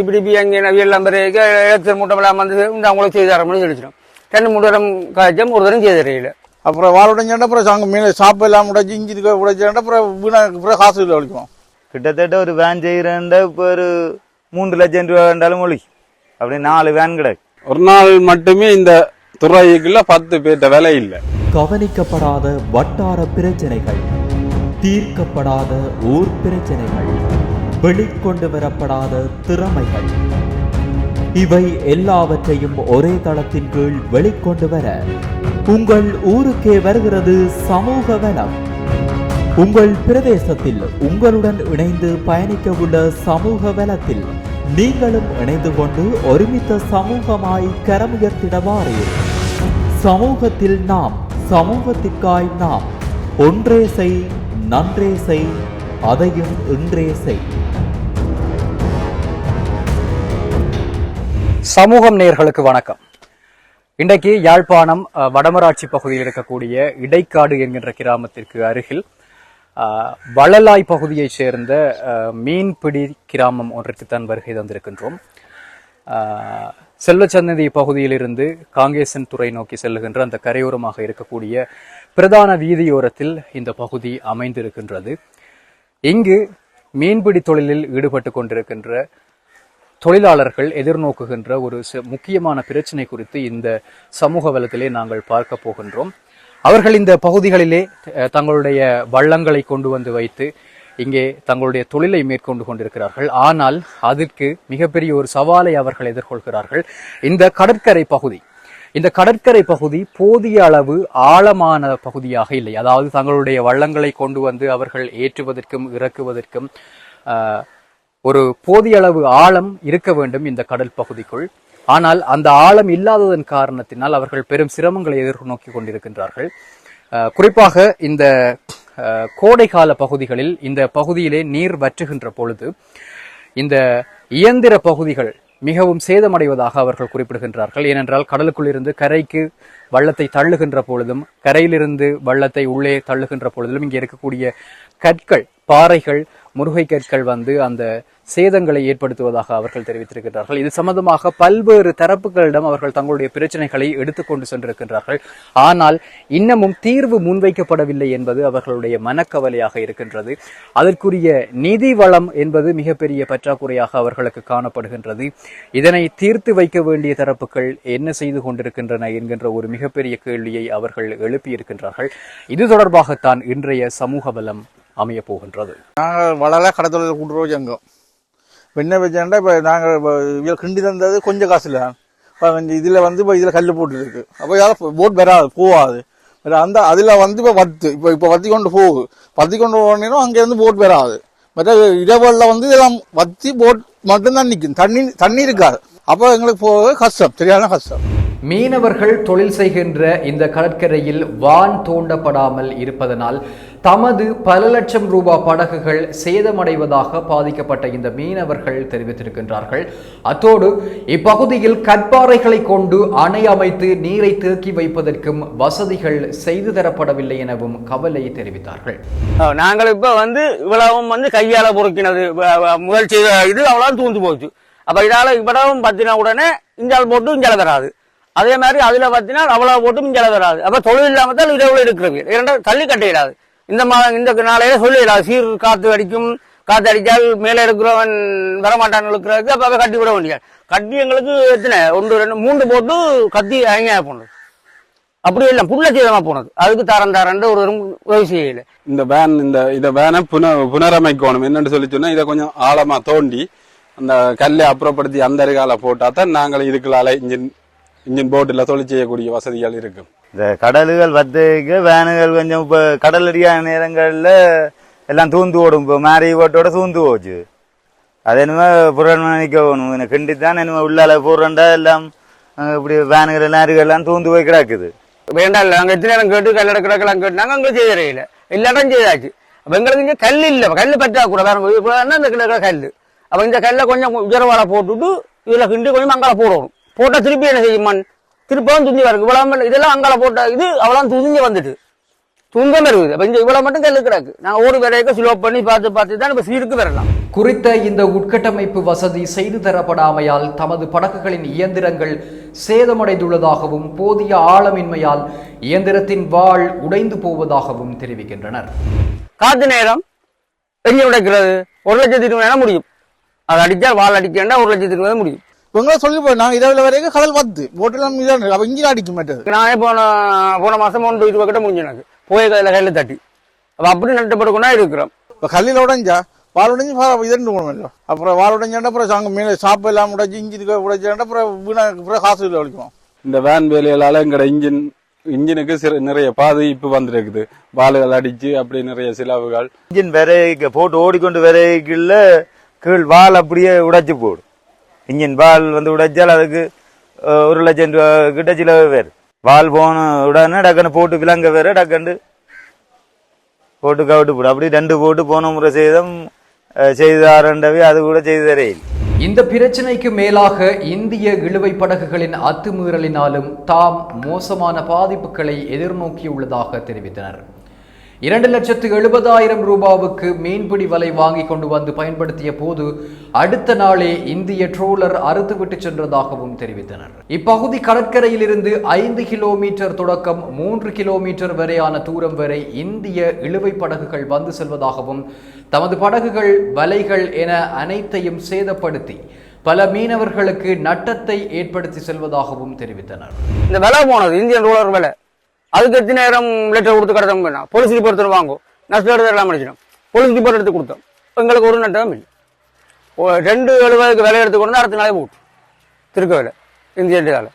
இப்படி அங்கே நவியெல்லாம் பிறகு எலக்ஷன் மூட்டமெல்லாம் வந்து இந்த அவங்களுக்கு செய்து தரமுன்னு சொல்லிச்சிடும் ரெண்டு மூணு தரம் காய்ச்சம் ஒரு தரம் செய்து தரையில அப்புறம் வாழ உடைஞ்சாண்டா அப்புறம் சாங்க மீன் சாப்பு எல்லாம் உடைச்சி இஞ்சி உடைச்சாண்டா அப்புறம் வீணா அப்புறம் காசு இல்லை வலிக்கும் கிட்டத்தட்ட ஒரு வேன் செய்கிறேன்டா இப்போ ஒரு மூன்று லட்சம் ரூபா வேண்டாலும் மொழி அப்படி நாலு வேன் கிடக்கு. ஒரு நாள் மட்டுமே இந்த துறைக்குள்ள பத்து பேர்ட்ட வேலை இல்லை. கவனிக்கப்படாத வட்டார பிரச்சனைகள் தீர்க்கப்படாத ஊர் பிரச்சனைகள் வெளிக்கொண்டு வரப்படாத திறமைகள் இவை எல்லாவற்றையும் ஒரே தளத்தின் கீழ் வெளிக்கொண்டு வர உங்கள் ஊருக்கே வருகிறது சமூக வனம். உங்கள் பிரதேசத்தில் உங்களுடன் இணைந்து பயணிக்க உள்ள சமூக வலத்தில் நீங்களும் இணைந்து கொண்டு ஒருமித்த சமூகமாய் கரமுயர்த்திடவாறு. சமூகத்தில் நாம் சமூகத்திற்காய் நாம் ஒன்றே செய் நன்றே செய் அதையும் இன்றே செய். சமூகம் நேர்களுக்கு வணக்கம். இன்றைக்கு யாழ்ப்பாணம் அஹ், வடமராட்சி பகுதியில் இருக்கக்கூடிய இடைக்காடு என்கின்ற கிராமத்திற்கு அருகில் வளலாய் பகுதியைச் சேர்ந்த மீன்பிடி கிராமம் ஒன்றிற்குத்தான் வருகை தந்திருக்கின்றோம். செல்வச்சந்ததி பகுதியிலிருந்து காங்கேசன் துறை நோக்கி செல்லுகின்ற அந்த கரையோரமாக இருக்கக்கூடிய பிரதான வீதியோரத்தில் இந்த பகுதி அமைந்திருக்கின்றது. இங்கு மீன்பிடி தொழிலில் ஈடுபட்டு கொண்டிருக்கின்ற தொழிலாளர்கள் எதிர்நோக்குகின்ற ஒரு முக்கியமான பிரச்சனை குறித்து இந்த சமூக வலத்திலே நாங்கள் பார்க்க போகின்றோம். அவர்கள் இந்த பகுதிகளிலே தங்களுடைய வள்ளங்களை கொண்டு வந்து வைத்து இங்கே தங்களுடைய தொழிலை மேற்கொண்டு கொண்டிருக்கிறார்கள். ஆனால் அதற்கு மிகப்பெரிய ஒரு சவாலை அவர்கள் எதிர்கொள்கிறார்கள். இந்த கடற்கரை பகுதி இந்த கடற்கரை பகுதி போதிய அளவு ஆழமான பகுதியாக இல்லை. அதாவது தங்களுடைய வள்ளங்களை கொண்டு வந்து அவர்கள் ஏற்றுவதற்கும் இறக்குவதற்கும் ஒரு போதிய அளவு ஆழம் இருக்க வேண்டும் இந்த கடல் பகுதிக்குள். ஆனால் அந்த ஆழம் இல்லாததன் காரணத்தினால் அவர்கள் பெரும் சிரமங்களை எதிர்நோக்கி கொண்டிருக்கின்றார்கள். குறிப்பாக இந்த கோடைகால பகுதிகளில் இந்த பகுதியிலே நீர் வற்றுகின்ற பொழுது இந்த இயந்திர பகுதிகள் மிகவும் சேதமடைவதாக அவர்கள் குறிப்பிடுகின்றார்கள். ஏனென்றால் கடலுக்குள் இருந்து கரைக்கு வள்ளத்தை தள்ளுகின்ற பொழுதும் கரையிலிருந்து வள்ளத்தை உள்ளே தள்ளுகின்ற பொழுதிலும் இங்கே இருக்கக்கூடிய கற்கள் பாறைகள் முருகை கற்கள் வந்து அந்த சேதங்களை ஏற்படுத்துவதாக அவர்கள் தெரிவித்திருக்கிறார்கள் இது சம்பந்தமாக பல்வேறு தரப்புகளிடம் அவர்கள் தங்களுடைய பிரச்சனைகளை எடுத்துக்கொண்டு சென்றிருக்கின்றார்கள். ஆனால் இன்னமும் தீர்வு முன்வைக்கப்படவில்லை என்பது அவர்களுடைய மனக்கவலையாக இருக்கின்றது. அதற்குரிய நிதி வளம் என்பது மிகப்பெரிய பற்றாக்குறையாக அவர்களுக்கு காணப்படுகின்றது. இதனை தீர்த்து வைக்க வேண்டிய தரப்புகள் என்ன செய்து கொண்டிருக்கின்றன என்கின்ற ஒரு மிகப்பெரிய கேள்வியை அவர்கள் எழுப்பியிருக்கின்றார்கள். இது தொடர்பாகத்தான் இன்றைய சமூக பலம் அமைய போகின்றது நாங்கள் வளர கடத்தொழில் கூட்டுறவு சங்கம் இப்போ என்ன பிரச்சனைனா இப்போ நாங்கள் இதில் கிண்டி தந்தது கொஞ்சம் காசு இல்லை இப்போ இதில் வந்து இப்போ இதில் கல் போட்டுருக்கு. அப்போ யாரும் போட் வராது போகாது. அந்த அதில் வந்து இப்போ வத்து இப்போ இப்போ வத்தி கொண்டு போகுது வத்தி கொண்டு போனோம் அங்கேருந்து போட் வராது. மற்ற இரவலில் வந்து இதெல்லாம் வத்தி போட் மட்டும்தான் நிற்கும் தண்ணி தண்ணி இருக்காது. அப்போ எங்களுக்கு போக கஷ்டம் சரியான கஷ்டம். மீனவர்கள் தொழில் செய்கின்ற இந்த கடற்கரையில் வான் தோண்டப்படாமல் இருப்பதனால் தமது பல லட்சம் ரூபாய் படகுகள் சேதமடைவதாக பாதிக்கப்பட்ட இந்த மீனவர்கள் தெரிவித்திருக்கின்றார்கள். அத்தோடு இப்பகுதியில் கற்பாறைகளை கொண்டு அணை அமைத்து நீரை தேக்கி வைப்பதற்கும் வசதிகள் செய்து தரப்படவில்லை எனவும் கவலை தெரிவித்தார்கள். நாங்கள் இப்ப வந்து இவ்வளவும் வந்து கையால பொறுக்கினது. முதல் செய்த இது அவ்வளவு தூந்து போச்சு. அப்ப இதால இவ்வளவும் பத்தினா உடனே இஞ்சால் போட்டு இஞ்சால் தராது. அதே மாதிரி அதுல பார்த்தீங்கன்னா அவ்வளவு போட்டு இஞ்சால வராது அப்ப தொழில் இல்லாமல் தான் இரவுல இருக்கிறது. இரண்டாவது தள்ளி கட்டிடாது இந்த மாதம் இந்த நாளையில சொல்லிடலாம். சீர் காத்து அடிக்கும் காத்து அடித்தால் மேலே இருக்கிறவன் வரமாட்டான் இருக்கிறதுக்கு அப்போ கட்டி விட வேண்டியது. கட்டி எங்களுக்கு எத்தனை? ஒன்று ரெண்டு மூன்று போட்டு கத்தி அங்க போனது. அப்படி இல்லை புள்ள சீதமாக போனது. அதுக்கு தரம் தரண்டு ஒரு உதவி செய்யல. இந்த வேன் இந்த இதை வேனை புன புனரமைக்கணும். என்னன்னு சொல்லி சொன்னால் இதை கொஞ்சம் ஆழமாக தோண்டி அந்த கல்லை அப்புறப்படுத்தி அந்த அருகால போட்டால் தான் நாங்கள் இதுக்குள்ளால இன்ஜின் இன்ஜின் போட்டில் தொழில் செய்யக்கூடிய வசதிகள் இருக்கும். இந்த கடலுகள் வத்துக்கு வேனுகள் கொஞ்சம் இப்போ கடல் அடியான நேரங்களில் எல்லாம் தூந்து ஓடும். இப்போ மேரி ஓட்டோட தூந்து போச்சு. அது என்னமோ புறநிக்க போகணும் எனக்கு கிண்டி தான் என்னமோ உள்ளால போடுறண்டா எல்லாம் இப்படி வேனுகள் எல்லாம் அருகெல்லாம் தூந்து போய் கிடக்குது. வேண்டாம் இல்ல. அங்க எத்தனை நேரம் கேட்டு கல்லட கிடக்கலாம் கேட்டாங்க அங்க செய்ய இல்ல. எல்லா இடம் செய்தாச்சு. அப்ப எங்களுக்கு இங்க கல் இல்ல. கல் பற்றா கூட. வேற இப்ப என்ன இந்த கிடக்கிற கல் அப்ப இந்த கல்லை கொஞ்சம் உயரவால போட்டுட்டு இதுல கிண்டி கொஞ்சம் அங்கால போடணும். போட்டா திருப்பி என்ன செய்யும் மண்? திருப்பவும் துஞ்சி வருது இவ்வளவு இதெல்லாம் அங்கால போட்ட இது அவ்வளோ துணிஞ்சு வந்துட்டு. துன்பம் இருக்குது அப்ப இந்த இவ்வளவு மட்டும் கல்லு கிடக்கு. நான் ஒரு வரைக்கும் ஸ்லோ பண்ணி பார்த்து பார்த்து தான் இப்ப சீருக்கு வரலாம் குறித்த இந்த உட்கட்டமைப்பு வசதி செய்து தரப்படாமையால் தமது படகுகளின் இயந்திரங்கள் சேதமடைந்துள்ளதாகவும் போதிய ஆழமின்மையால் இயந்திரத்தின் வாள் உடைந்து போவதாகவும் தெரிவிக்கின்றனர். காத்து நேரம். எங்க உடைக்கிறது? ஒரு லட்சத்தி இருபதாயிரம் முடியும். அது அடிச்சா வால் அடிக்கண்டா ஒரு லட்சத்தி இருபது முடியும். இவங்கள சொல்லி போய் நாங்கள் இரவில் வரைக்கும் கடல் பத்து. போட்டெல்லாம் இதான் அப்போ இங்கே அடிக்க மாட்டது நானே போன போன மாசம் ஒன்று இருபது கிட்ட முடிஞ்சு எனக்கு. போய் கையில் கையில் தட்டி. அப்ப அப்படி நட்டப்படுக்கணும் இருக்கிறோம். இப்போ கல்லில் உடைஞ்சா வால் உடைஞ்சு இதண்டு போகணும் அப்புறம் வால் உடைஞ்சாண்டா அப்புறம் சாங்க மீன் சாப்பு எல்லாம் உடைஞ்சு இஞ்சி உடைச்சாண்டா அப்புறம் வீணா அப்புறம் காசு இல்லை வலிக்கும் இந்த வேன் வேலைகளால எங்கட இன்ஜின் இன்ஜினுக்கு சிறு நிறைய பாதிப்பு வந்திருக்குது. வால்கள் அடிச்சு அப்படி நிறைய செலவுகள். இன்ஜின் விரைக்க போட்டு ஓடிக்கொண்டு விரைக்கல கீழ் வால் அப்படியே உடைச்சு போடும். இன்ஜின் பால் வந்து உடைச்சால் அதுக்கு ஒரு லட்சம் ரூபா கிட்ட சிலவு வேறு பால் போன உடனே டக்குன்னு போட்டு விலங்க வேறு டக்குன்னு போட்டு கவிட்டு போடு. அப்படி ரெண்டு போட்டு போன முறை செய்தம் அஹ், செய்தாரண்டவே அது கூட செய்து தரையில் இந்த பிரச்சினைக்கு மேலாக இந்திய இழுவை படகுகளின் அத்துமீறலினாலும் தாம் மோசமான பாதிப்புகளை எதிர்நோக்கியுள்ளதாக தெரிவித்தனர். இரண்டு லட்சத்து எழுபதாயிரம் ரூபாவுக்கு மீன்பிடி வலை வாங்கி கொண்டு வந்து பயன்படுத்திய போது அடுத்த நாளே இந்திய ட்ரோலர் அறுத்துவிட்டு சென்றதாகவும் தெரிவித்தனர். இப்பகுதி கடற்கரையில் இருந்து ஐந்து கிலோமீட்டர் தொடக்கம் மூன்று கிலோமீட்டர் வரையான தூரம் வரை இந்திய இழுவை படகுகள் வந்து செல்வதாகவும் தமது படகுகள் வலைகள் என அனைத்தையும் சேதப்படுத்தி பல மீனவர்களுக்கு நட்டத்தை ஏற்படுத்தி செல்வதாகவும் தெரிவித்தனர். இந்த விலை போனது இந்தியன் ரோலர் விலை. அதுக்கு எத்தனை நேரம் லெட்டர் கொடுத்து கடத்த வேணாம் போலீஸ் ரிப்போர்ட் வாங்கும் நஷ்டம் எடுத்து எல்லாம் அடிச்சிடும். போலீஸ் ரிப்போர்ட் எடுத்து கொடுத்தோம். எங்களுக்கு ஒரு நட்டம் இல்லை. ரெண்டு எழுபதுக்கு விலை எடுத்து கொண்டு அடுத்த நாளே போட்டு. திருக்க வேலை இந்திய வேலை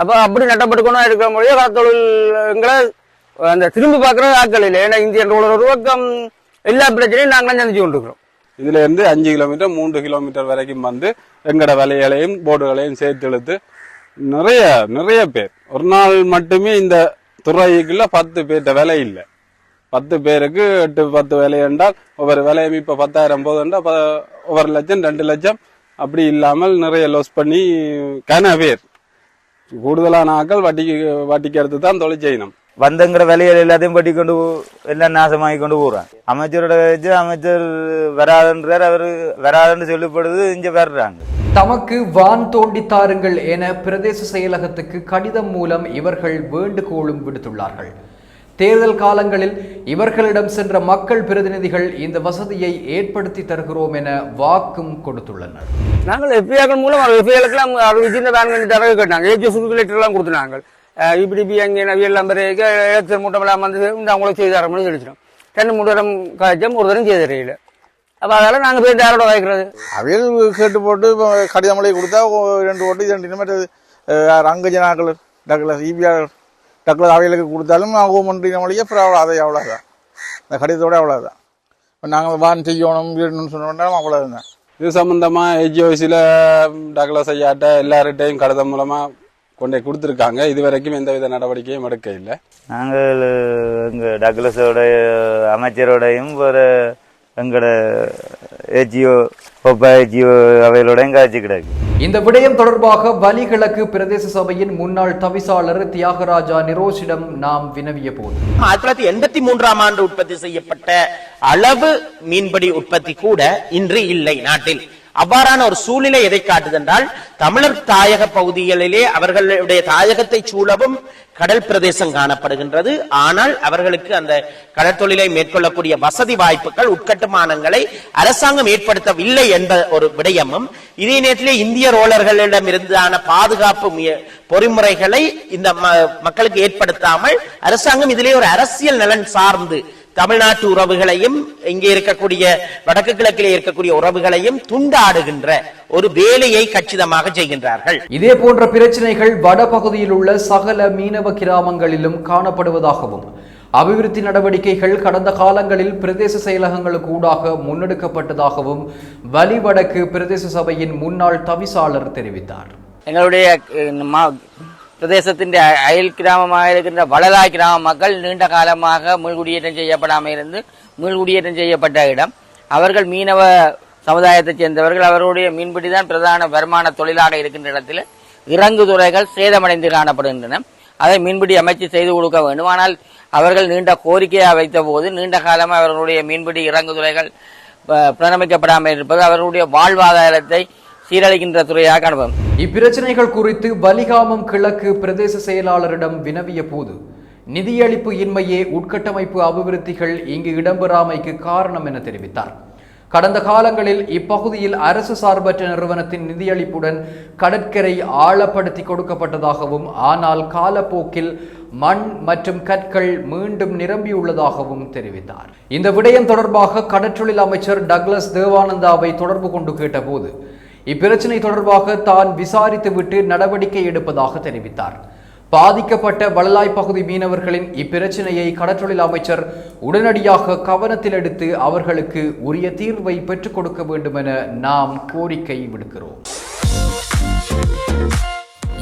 அப்போ அப்படி நட்டப்பட்டு இருக்கிற மொழியே கடத்தொழில் எங்களை அந்த திரும்பி பார்க்குற ஆட்கள் இல்லை. ஏன்னா இந்தியன் ஒரு பக்கம் எல்லா பிரச்சனையும் நாங்களும் சந்திச்சு கொண்டிருக்கிறோம். இதுல இருந்து அஞ்சு கிலோமீட்டர் மூன்று கிலோமீட்டர் வரைக்கும் வந்து எங்கட வேலைகளையும் போர்டுகளையும் சேர்த்து இழுத்து நிறைய நிறைய பேர். ஒரு நாள் மட்டுமே இந்த துறைக்குள்ள பத்து பேர்கிட்ட விலை இல்லை. பத்து பேருக்கு எட்டு பத்து வேலை என்றால் ஒவ்வொரு விலையும் இப்போ பத்தாயிரம் போதுண்டா ஒவ்வொரு லட்சம் ரெண்டு லட்சம். அப்படி இல்லாமல் நிறைய லாஸ் பண்ணி கன பேர் கூடுதலான ஆக்கள் வட்டிக்கு வட்டிக்கு எடுத்து தான் தொழில் செய்யணும். வந்தங்கிற வேலைகள் எல்லாத்தையும் பட்டி கொண்டு எல்லாம் நாசமாகி கொண்டு போறான் அமைச்சரோட வச்சு அமைச்சர் வராதுன்றார் அவரு வராதுன்னு சொல்லப்படுது இங்க வர்றாங்க தமக்கு வான் தோண்டி தாருங்கள் என பிரதேச செயலகத்துக்கு கடிதம் மூலம் இவர்கள் வேண்டுகோளும் விடுத்துள்ளார்கள் தேர்தல் காலங்களில் இவர்களிடம் சென்ற மக்கள் பிரதிநிதிகள் இந்த வசதியை ஏற்படுத்தி தருகிறோம் என வாக்கும் கொடுத்துள்ளனர் நாங்கள் எஃபிஐக்கள் மூலம் எஃபிஐக்கெல்லாம் அறிவிச்சு இந்த வேன் தரவு கேட்டாங்க ஏஜி சுருக்குலேட்டர்லாம் கொடுத்துனாங்க இப்படி அங்கே நவியெல்லாம் பிறகு எலக்ஷன் மூட்டமெல்லாம் வந்து இந்த அவங்களுக்கு செய்து தரோம்னு சொல்லிச்சிடும் ரெண்டு மூணு தரம் காய்ச்சம் ஒரு தரம் செய்து தெரியல அப்போ அதெல்லாம் நாங்கள் போய் யாரோட வாய்க்கிறது அவையில் கேட்டு போட்டு இப்போ கடிதம் மொழி கொடுத்தா ரெண்டு ஓட்டு ரெண்டு இனிமேட்டு அங்கஜனாக்கள் டக்ளஸ் இபிஆர் டக்ளஸ் அவைகளுக்கு கொடுத்தாலும் ஓமன்றின மொழியே அப்புறம் அவ்வளோ அதை அவ்வளோதான் இந்த கடிதத்தோட அவ்வளோதான் இப்போ நாங்கள் வான் செய்யணும் வீடணும்னு சொன்னோம்னாலும் அவ்வளோதான் இது சம்பந்தமா ஏஜிஓசில டக்ளஸ் ஐயாட்ட எல்லார்கிட்டையும் கடிதம் மூலமா கொண்டே கொடுத்துருக்காங்க. இது வரைக்கும் எந்தவித நடவடிக்கையும் எடுக்க இல்லை நாங்கள் எங்க டக்ளஸோட அமைச்சரோடையும் ஒரு எங்களோட ஏஜிஓ ஒப்பா ஏஜிஓ அவைகளோடையும் காய்ச்சி கிடக்கு. இந்த விடயம் தொடர்பாக வலிகிழக்கு பிரதேச சபையின் முன்னாள் தவிசாளர் தியாகராஜா நிரோஷிடம் நாம் வினவிய போது. ஆயிரத்தி தொள்ளாயிரத்தி எண்பத்தி மூன்றாம் ஆண்டு உற்பத்தி செய்யப்பட்ட அளவு மீன்பிடி உற்பத்தி கூட இன்று இல்லை நாட்டில். அவ்வாறான ஒரு சூழ்நிலை எதை காட்டுதென்றால் தமிழர் தாயக பகுதிகளிலே அவர்களுடைய தாயகத்தை சூழவும் கடல் பிரதேசம் காணப்படுகின்றது. ஆனால் அவர்களுக்கு அந்த கடற்தொழிலை மேற்கொள்ளக்கூடிய வசதி வாய்ப்புகள் உட்கட்டுமானங்களை அரசாங்கம் ஏற்படுத்தவில்லை என்ற ஒரு விடயமும் இதே நேரத்திலே இந்திய ரோலர்களிடம் இருந்தான பாதுகாப்பு பொறிமுறைகளை இந்த ம- மக்களுக்கு ஏற்படுத்தாமல் அரசாங்கம் இதிலே ஒரு அரசியல் நலன் சார்ந்து தமிழ்நாட்டு உறவுகளையும் இங்கே இருக்கக்கூடிய வடக்கு கிழக்கிலே இருக்கக்கூடிய உறவுகளையும் துண்டாடுகின்ற ஒரு வேலையை கச்சிதமாக செய்கின்றார்கள். இதே போன்ற பிரச்சனைகள் வடபகுதியில் உள்ள சகல மீனவ கிராமங்களிலும் காணப்படுவதாகவும் அபிவிருத்தி நடவடிக்கைகள் கடந்த காலங்களில் பிரதேச செயலகங்களுக்கு ஊடாக முன்னெடுக்கப்பட்டதாகவும் வலிவடக்கு பிரதேச சபையின் முன்னாள் தவிசாளர் தெரிவித்தார். எங்களுடைய பிரதேசத்தின் அயல் கிராமமாக இருக்கின்ற வளலாய் கிராம மக்கள் நீண்ட காலமாக மீள்குடியேற்றம் செய்யப்படாமல் இருந்து மீள்குடியேற்றம் செய்யப்பட்ட இடம். அவர்கள் மீனவ சமுதாயத்தைச் சேர்ந்தவர்கள். அவர்களுடைய மீன்பிடி தான் பிரதான வருமான தொழிலாக இருக்கின்ற இடத்தில் இறங்கு துறைகள் சேதமடைந்து காணப்படுகின்றன. அதை மீன்பிடி அமைச்சு செய்து கொடுக்க வேண்டும். ஆனால் அவர்கள் நீண்ட கோரிக்கையாக வைத்த போது நீண்ட காலமாக அவர்களுடைய மீன்பிடி இறங்கு துறைகள் அஹ், புனரமைக்கப்படாமல் இருப்பது அவர்களுடைய வாழ்வாதாரத்தை சீரழிக்கின்ற துறையாக காணப்படும் இப்பிரச்சனைகள் குறித்து வலிகாமம் கிழக்கு பிரதேச செயலாளரிடம் வினவிய போது நிதியளிப்பு இன்மையே உட்கட்டமைப்பு அபிவிருத்திகள் இங்கு இடம்பெறாமைக்கு காரணம் என தெரிவித்தார். கடந்த காலங்களில் இப்பகுதியில் அரசு சார்பற்ற நிறுவனத்தின் நிதியளிப்புடன் கடற்கரை ஆழப்படுத்தி கொடுக்கப்பட்டதாகவும் ஆனால் காலப்போக்கில் மண் மற்றும் கற்கள் மீண்டும் நிரம்பியுள்ளதாகவும் தெரிவித்தார். இந்த விடயம் தொடர்பாக கடற்றொழில் அமைச்சர் டக்ளஸ் தேவானந்தாவை தொடர்பு கொண்டு கேட்டபோது இப்பிரச்சனை தொடர்பாக தான் விசாரித்துவிட்டு நடவடிக்கை எடுப்பதாக தெரிவித்தார். பாதிக்கப்பட்ட வளலாய் பகுதி மீனவர்களின் இப்பிரச்சனையை கடற்றொழில் அமைச்சர் உடனடியாக கவனத்தில் எடுத்து அவர்களுக்கு உரிய தீர்வை பெற்றுக் கொடுக்க வேண்டும் என நாம் கோரிக்கை விடுக்கிறோம்.